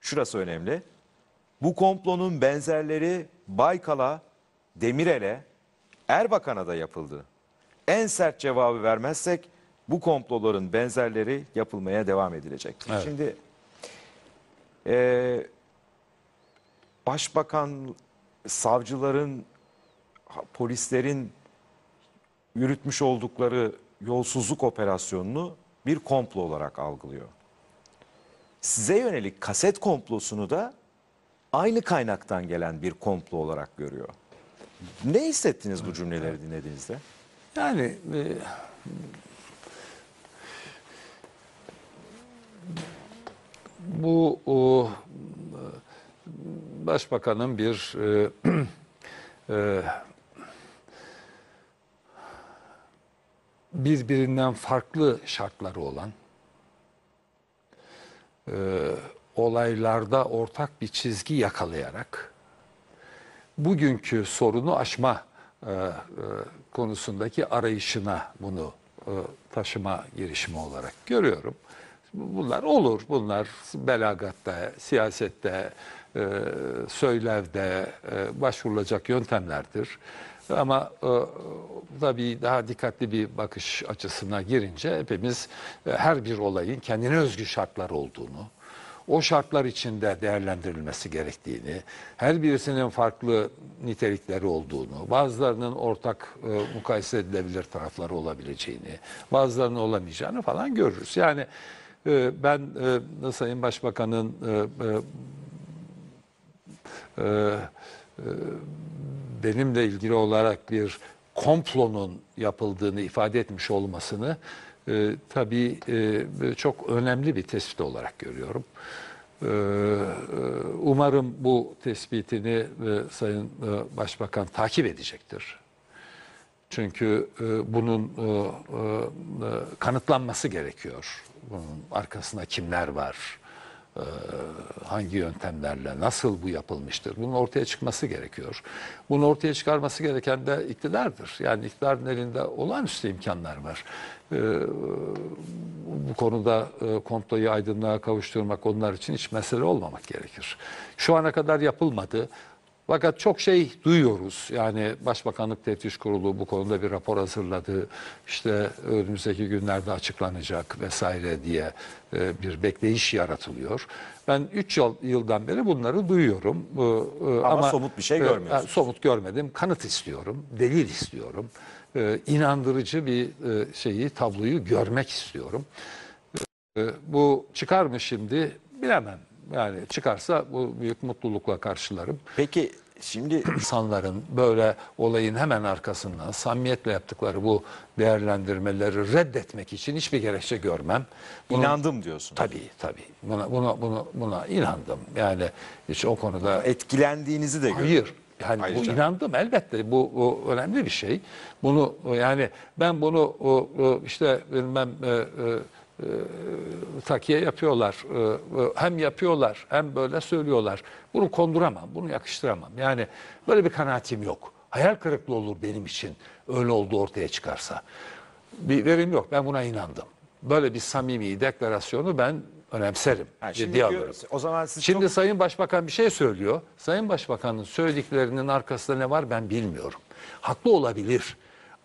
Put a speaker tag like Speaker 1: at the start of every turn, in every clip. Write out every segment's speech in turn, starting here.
Speaker 1: şurası önemli. Bu komplonun benzerleri Baykal'a, Demirel'e, Erbakan'a da yapıldı. En sert cevabı vermezsek bu komploların benzerleri yapılmaya devam edilecek.
Speaker 2: Evet.
Speaker 1: Şimdi eee, başbakan, savcıların, polislerin yürütmüş oldukları yolsuzluk operasyonunu bir komplo olarak algılıyor. Size yönelik kaset komplosunu da aynı kaynaktan gelen bir komplo olarak görüyor. Ne hissettiniz bu cümleleri dinlediğinizde?
Speaker 2: Yani e, bu o, başbakanın bir e, e, birbirinden farklı şartları olan e, olaylarda ortak bir çizgi yakalayarak bugünkü sorunu aşma e, e, konusundaki arayışına bunu e, taşıma girişimi olarak görüyorum. Bunlar olur. Bunlar belagatta, siyasette, e, söylevde e, başvurulacak yöntemlerdir. Ama e, tabii daha dikkatli bir bakış açısına girince hepimiz e, her bir olayın kendine özgü şartlar olduğunu, o şartlar içinde değerlendirilmesi gerektiğini, her birisinin farklı nitelikleri olduğunu, bazılarının ortak e, mukayese edilebilir tarafları olabileceğini, bazılarının olamayacağını falan görürüz. Yani e, ben e, Sayın Başbakan'ın e, e, e, e, benimle ilgili olarak bir komplonun yapıldığını ifade etmiş olmasını e, tabii e, çok önemli bir tespit olarak görüyorum. E, e, umarım bu tespitini e, Sayın e, Başbakan takip edecektir. Çünkü e, bunun e, e, e, kanıtlanması gerekiyor. Bunun arkasında kimler var, hangi yöntemlerle, nasıl bu yapılmıştır? Bunun ortaya çıkması gerekiyor. Bunu ortaya çıkarması gereken de iktidardır. Yani iktidarın elinde olağanüstü imkanlar var. E, bu konuda e, komployu aydınlığa kavuşturmak onlar için hiç mesele olmamak gerekir. Şu ana kadar yapılmadı. Fakat çok şey duyuyoruz. Yani Başbakanlık Teftiş Kurulu bu konuda bir rapor hazırladı. İşte önümüzdeki günlerde açıklanacak vesaire diye e, bir bekleyiş yaratılıyor. Ben 3 yıl, yıldan beri bunları duyuyorum. E, e,
Speaker 1: Ama somut bir şey
Speaker 2: e,
Speaker 1: görmüyorsunuz.
Speaker 2: Somut görmedim. Kanıt istiyorum. Delil istiyorum. İnandırıcı bir şeyi, tabloyu görmek istiyorum. Bu çıkar mı şimdi bilemem. Yani çıkarsa bu büyük mutlulukla karşılarım
Speaker 1: Peki şimdi
Speaker 2: insanların böyle olayın hemen arkasından samimiyetle yaptıkları bu değerlendirmeleri reddetmek için hiçbir gerekçe görmem. Bunun-
Speaker 1: inandım diyorsun.
Speaker 2: Tabii tabii. Buna buna buna buna inandım. Yani hiç o konuda
Speaker 1: Etkilendiğinizi de görüyorum.
Speaker 2: hayır. Yani
Speaker 1: Ayrıca.
Speaker 2: bu inandım elbette bu, bu önemli bir şey. Bunu yani ben bunu o, o işte bilmem e, e, e, takiye yapıyorlar. E, e, hem yapıyorlar hem böyle söylüyorlar. Bunu konduramam, bunu yakıştıramam. Yani böyle bir kanaatim yok. Hayal kırıklığı olur benim için öyle olduğu ortaya çıkarsa. Bir verim yok. Ben buna inandım. Böyle bir samimi deklarasyonu ben önemserim.
Speaker 1: Şimdi
Speaker 2: ciddiye
Speaker 1: diyor-
Speaker 2: alırım.
Speaker 1: o zaman siz
Speaker 2: Şimdi
Speaker 1: çok-
Speaker 2: Sayın Başbakan bir şey söylüyor. Sayın Başbakan'ın söylediklerinin arkasında ne var ben bilmiyorum. Haklı olabilir.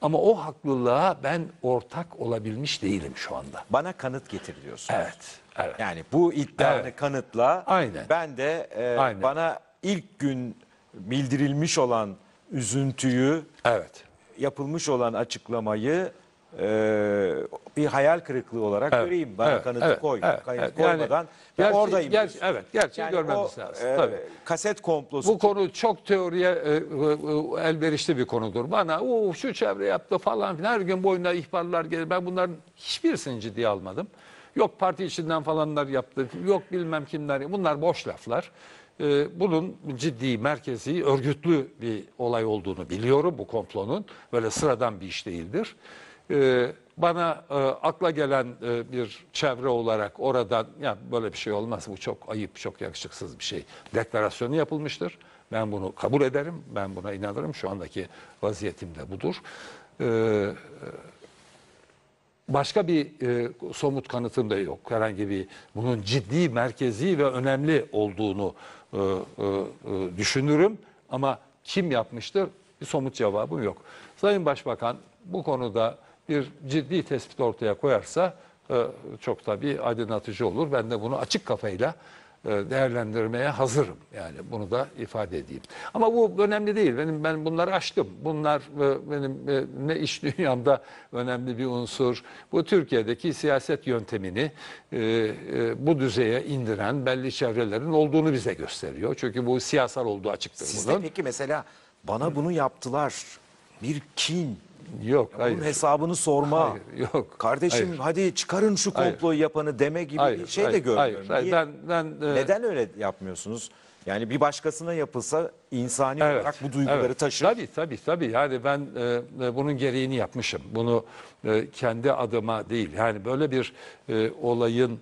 Speaker 2: Ama o haklılığa ben ortak olabilmiş değilim şu anda.
Speaker 1: bana kanıt getir diyorsun.
Speaker 2: Evet. Evet.
Speaker 1: Yani bu iddianı
Speaker 2: Evet.
Speaker 1: kanıtla
Speaker 2: Aynen.
Speaker 1: ben de e,
Speaker 2: Aynen.
Speaker 1: bana ilk gün bildirilmiş olan üzüntüyü,
Speaker 2: Evet.
Speaker 1: yapılmış olan açıklamayı e, bir hayal kırıklığı olarak
Speaker 2: Evet,
Speaker 1: göreyim. Bana
Speaker 2: evet,
Speaker 1: kanıtı
Speaker 2: evet,
Speaker 1: koy.
Speaker 2: evet,
Speaker 1: Kanıt
Speaker 2: evet.
Speaker 1: koymadan
Speaker 2: Yani
Speaker 1: ben
Speaker 2: gerçi-
Speaker 1: oradayım.
Speaker 2: ger- evet, gerçeği görmemiz
Speaker 1: o,
Speaker 2: lazım,
Speaker 1: e,
Speaker 2: tabii.
Speaker 1: Kaset komplosu.
Speaker 2: Bu konu çok teoriye e, e, e, elverişli bir konudur. Bana o şu çevre yaptı falan filan her gün boyuna ihbarlar gelir. Ben bunların hiçbirisini ciddiye almadım. Yok parti içinden falanlar yaptı. Yok bilmem kimler. Bunlar boş laflar. E, bunun ciddi, merkezi, örgütlü bir olay olduğunu biliyorum bu komplonun. Böyle sıradan bir iş değildir. E, bana e, akla gelen e, bir çevre olarak oradan ya böyle bir şey olmaz bu çok ayıp çok yakışıksız bir şey deklarasyonu yapılmıştır. Ben bunu kabul ederim ben buna inanırım şu andaki vaziyetim de budur. E, Başka bir e, somut kanıtım da yok. Herhangi bir bunun ciddi, merkezi ve önemli olduğunu e, e, e, düşünürüm. Ama kim yapmıştır? Bir somut cevabım yok. Sayın Başbakan bu konuda bir ciddi tespit ortaya koyarsa e, çok tabii aydınlatıcı olur. Ben de bunu açık kafayla e, değerlendirmeye hazırım. Yani bunu da ifade edeyim. Ama bu önemli değil. Benim ben bunları aştım. Bunlar e, benim ne iş dünyamda önemli bir unsur. Bu Türkiye'deki siyaset yöntemini bu düzeye indiren belli çevrelerin olduğunu bize gösteriyor. Çünkü bu siyasal olduğu açıktır
Speaker 1: Sizde
Speaker 2: bunun.
Speaker 1: peki mesela bana bunu yaptılar. Bir kin,
Speaker 2: Yok,
Speaker 1: bunun
Speaker 2: hayır.
Speaker 1: hesabını sorma.
Speaker 2: Hayır, yok.
Speaker 1: Kardeşim
Speaker 2: Hayır.
Speaker 1: hadi çıkarın şu
Speaker 2: Hayır.
Speaker 1: komployu yapanı deme gibi
Speaker 2: Hayır,
Speaker 1: bir şey de
Speaker 2: hayır,
Speaker 1: görmüyorum.
Speaker 2: hayır, hayır. Ben ben e,
Speaker 1: Neden öyle yapmıyorsunuz? Yani bir başkasına yapılsa insani olarak bu duyguları
Speaker 2: evet.
Speaker 1: taşır.
Speaker 2: Tabii tabii tabii. Yani ben e, e, bunun gereğini yapmışım. Bunu e, kendi adıma değil. Yani böyle bir e, olayın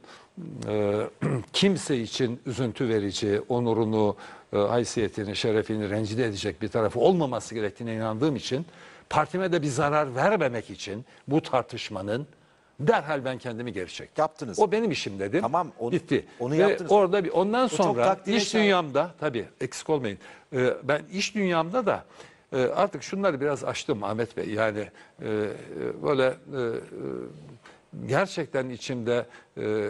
Speaker 2: e, kimse için üzüntü verici, onurunu, e, haysiyetini, şerefini rencide edecek bir tarafı olmaması gerektiğine inandığım için partime de bir zarar vermemek için bu tartışmanın derhal ben kendimi geri çektim.
Speaker 1: Yaptınız.
Speaker 2: O benim işim dedim.
Speaker 1: Tamam, onu-
Speaker 2: Bitti.
Speaker 1: onu
Speaker 2: Ve
Speaker 1: yaptınız.
Speaker 2: orada bir ondan sonra iş
Speaker 1: şayan.
Speaker 2: dünyamda tabii eksik olmayın. Ee, ben iş dünyamda da e, artık şunları biraz açtım Ahmet Bey. Yani e, e, böyle e, e, gerçekten içimde e, e,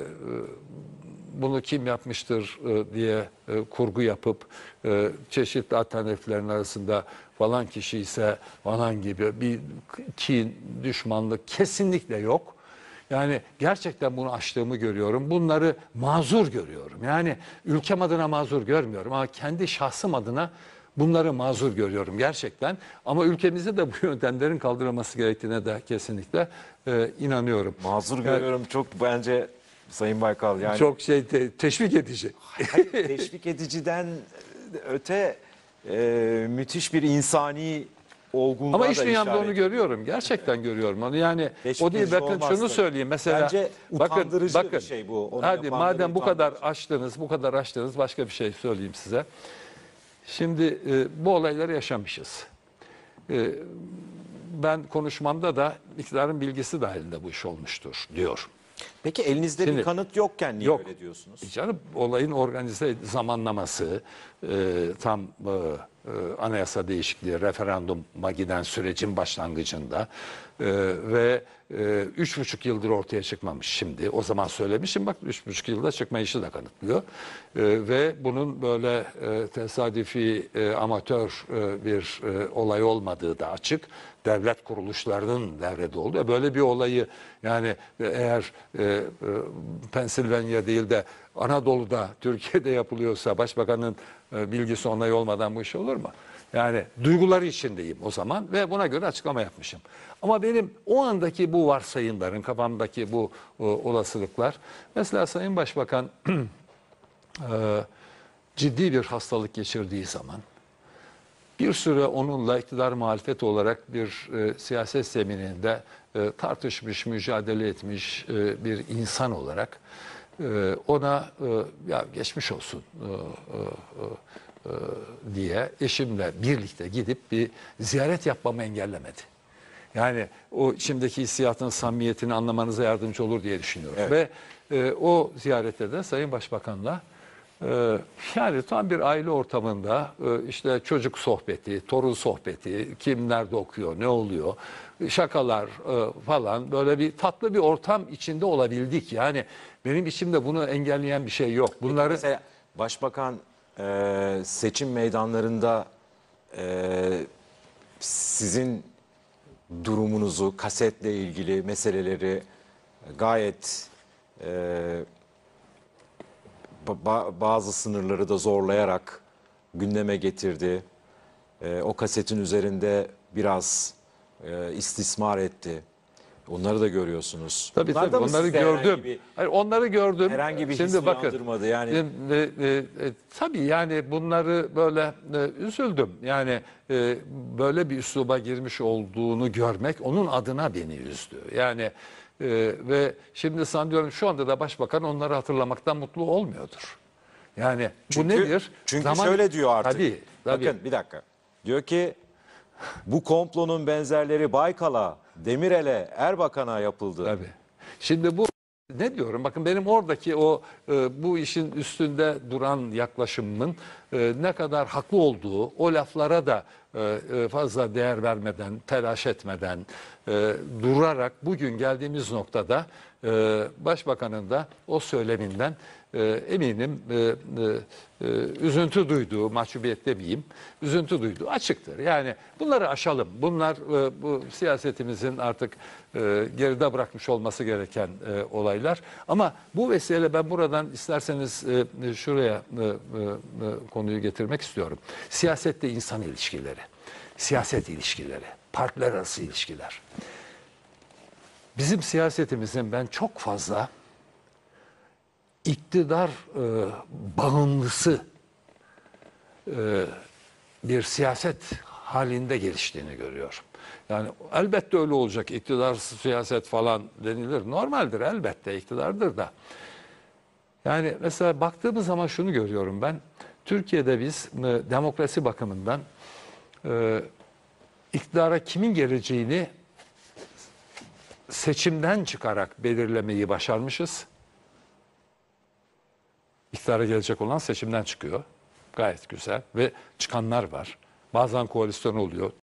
Speaker 2: bunu kim yapmıştır e, diye e, kurgu yapıp e, çeşitli alternatiflerin arasında falan kişi ise falan gibi bir kin, düşmanlık kesinlikle yok. Yani gerçekten bunu aştığımı görüyorum. Bunları mazur görüyorum. Yani ülkem adına mazur görmüyorum ama kendi şahsım adına bunları mazur görüyorum gerçekten. Ama ülkemizde de bu yöntemlerin kaldırılması gerektiğine de kesinlikle e, inanıyorum.
Speaker 1: Mazur
Speaker 2: Yani
Speaker 1: görüyorum çok bence Sayın Baykal yani
Speaker 2: Çok şey te- teşvik edici.
Speaker 1: hayır, teşvik ediciden öte e, müthiş bir insani olgunluğa
Speaker 2: Ama iş
Speaker 1: da
Speaker 2: dünyamda
Speaker 1: işaret
Speaker 2: onu görüyorum. Gerçekten görüyorum onu. Yani
Speaker 1: Teşvik
Speaker 2: o değil bakın
Speaker 1: olmaz
Speaker 2: şunu söyleyeyim mesela
Speaker 1: Bence
Speaker 2: bakın
Speaker 1: bir
Speaker 2: bakın
Speaker 1: şey bu. Onu
Speaker 2: hadi madem bu kadar açtınız, bu kadar açtınız başka bir şey söyleyeyim size. Şimdi e, bu olayları yaşamışız. E, ben konuşmamda da iktidarın bilgisi dahilinde bu iş olmuştur diyor.
Speaker 1: Peki elinizde
Speaker 2: Şimdi-
Speaker 1: bir kanıt yokken niye
Speaker 2: Yok.
Speaker 1: öyle diyorsunuz?
Speaker 2: Canım olayın organize zamanlaması, e, tam e, e, anayasa değişikliği, referanduma giden sürecin başlangıcında e, ve e, üç buçuk yıldır ortaya çıkmamış şimdi. O zaman söylemişim bak üç buçuk yılda çıkmayışı da kanıtlıyor. E, ve bunun böyle e, tesadüfi, e, amatör e, bir e, olay olmadığı da açık devlet kuruluşlarının devrede olduğu. E, Böyle bir olayı yani e, eğer e, e, Pensilvanya değil de Anadolu'da, Türkiye'de yapılıyorsa başbakanın e, bilgisi onayı olmadan bu iş olur mu? Yani duyguları içindeyim o zaman ve buna göre açıklama yapmışım. Ama benim o andaki bu varsayımların, kafamdaki bu e, olasılıklar, mesela Sayın Başbakan e, ciddi bir hastalık geçirdiği zaman, bir süre onunla iktidar muhalefet olarak bir e, siyaset zemininde e, tartışmış, mücadele etmiş e, bir insan olarak e, ona e, ya geçmiş olsun e, e, e, e, diye eşimle birlikte gidip bir ziyaret yapmamı engellemedi. Yani o içimdeki hissiyatın samimiyetini anlamanıza yardımcı olur diye düşünüyorum.
Speaker 1: Evet.
Speaker 2: Ve e, o ziyarette de Sayın Başbakan'la ee, yani tam bir aile ortamında e, işte çocuk sohbeti, torun sohbeti, kim nerede okuyor, ne oluyor, şakalar e, falan böyle bir tatlı bir ortam içinde olabildik. Yani benim içimde bunu engelleyen bir şey yok. Bunları
Speaker 1: Mesela Başbakan e, seçim meydanlarında e, sizin durumunuzu, kasetle ilgili meseleleri gayet e, bazı sınırları da zorlayarak gündeme getirdi. E, o kasetin üzerinde biraz e, istismar etti. Onları da görüyorsunuz.
Speaker 2: Tabii
Speaker 1: Bunlar
Speaker 2: tabii onları gördüm.
Speaker 1: bir-
Speaker 2: Hayır, onları gördüm.
Speaker 1: herhangi bir
Speaker 2: Şimdi bakın.
Speaker 1: yani.
Speaker 2: E, e, e, tabii yani bunları böyle e, üzüldüm. Yani e, böyle bir üsluba girmiş olduğunu görmek onun adına beni üzdü. Yani e, ve şimdi sanıyorum şu anda da başbakan onları hatırlamaktan mutlu olmuyordur. Yani
Speaker 1: Çünkü,
Speaker 2: bu nedir?
Speaker 1: Çünkü
Speaker 2: Zaman-
Speaker 1: şöyle diyor artık.
Speaker 2: Tabii, tabii.
Speaker 1: Bakın bir dakika. Diyor ki bu komplonun benzerleri Baykal'a, Demirel'e, Erbakan'a yapıldı.
Speaker 2: Tabii. Şimdi bu ne diyorum? Bakın benim oradaki o e, bu işin üstünde duran yaklaşımımın e, ne kadar haklı olduğu, o laflara da e, e, fazla değer vermeden, telaş etmeden, e, durarak bugün geldiğimiz noktada e, Başbakanın da o söyleminden eminim e, e, e, üzüntü duyduğu, mahcubiyet demeyeyim, üzüntü duyduğu açıktır. Yani bunları aşalım. Bunlar bu siyasetimizin artık geride bırakmış olması gereken olaylar. Ama bu vesileyle ben buradan isterseniz şuraya konuyu getirmek istiyorum. Siyasette insan ilişkileri, siyaset ilişkileri, partiler arası ilişkiler. Bizim siyasetimizin ben çok fazla iktidar e, bağımlısı e, bir siyaset halinde geliştiğini görüyorum. Yani elbette öyle olacak iktidar siyaset falan denilir. Normaldir elbette iktidardır da. Yani mesela baktığımız zaman şunu görüyorum ben. Türkiye'de biz e, demokrasi bakımından e, iktidara kimin geleceğini seçimden çıkarak belirlemeyi başarmışız. İktidara gelecek olan seçimden çıkıyor. Gayet güzel ve çıkanlar var. Bazen koalisyon oluyor.